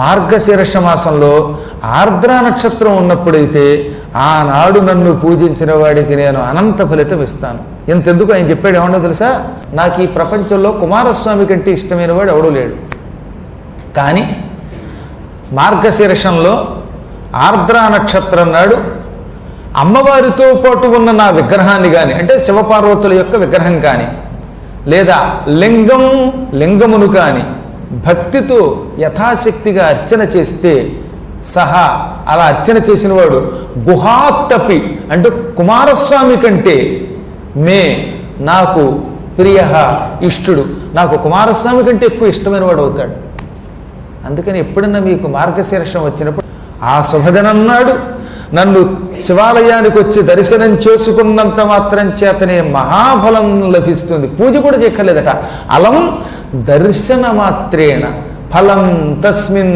మార్గశీర్ష మాసంలో ఆర్ద్ర నక్షత్రం ఉన్నప్పుడైతే ఆనాడు నన్ను పూజించిన వాడికి నేను అనంత ఫలితం ఇస్తాను. ఇంతెందుకు ఆయన చెప్పాడు ఏమన్నా తెలుసా? నాకు ఈ ప్రపంచంలో కుమారస్వామి కంటే ఇష్టమైన వాడు ఎవడూ లేడు. కానీ మార్గశీర్షంలో ఆర్ద్రా నక్షత్రం నాడు అమ్మవారితో పాటు ఉన్న నా విగ్రహాన్ని కానీ అంటే శివపార్వతుల యొక్క విగ్రహం కానీ లేదా లింగం లింగమును కానీ భక్తితో యథాశక్తిగా అర్చన చేస్తే సహా అలా అర్చన చేసిన వాడు గుహాత్తపి అంటే కుమారస్వామి కంటే మే నాకు ప్రియ ఇష్టుడు. నాకు కుమారస్వామి కంటే ఎక్కువ ఇష్టమైన వాడు అవుతాడు. అందుకని ఎప్పుడన్నా మీకు మార్గశీర్షం వచ్చినప్పుడు ఆ శుభదినం నన్ను శివాలయానికి వచ్చి దర్శనం చేసుకున్నంత మాత్రం చేతనే మహాఫలం లభిస్తుంది. పూజ కూడా చెక్కలేదట అలం దర్శన మాత్రేణ ఫలం తస్మిన్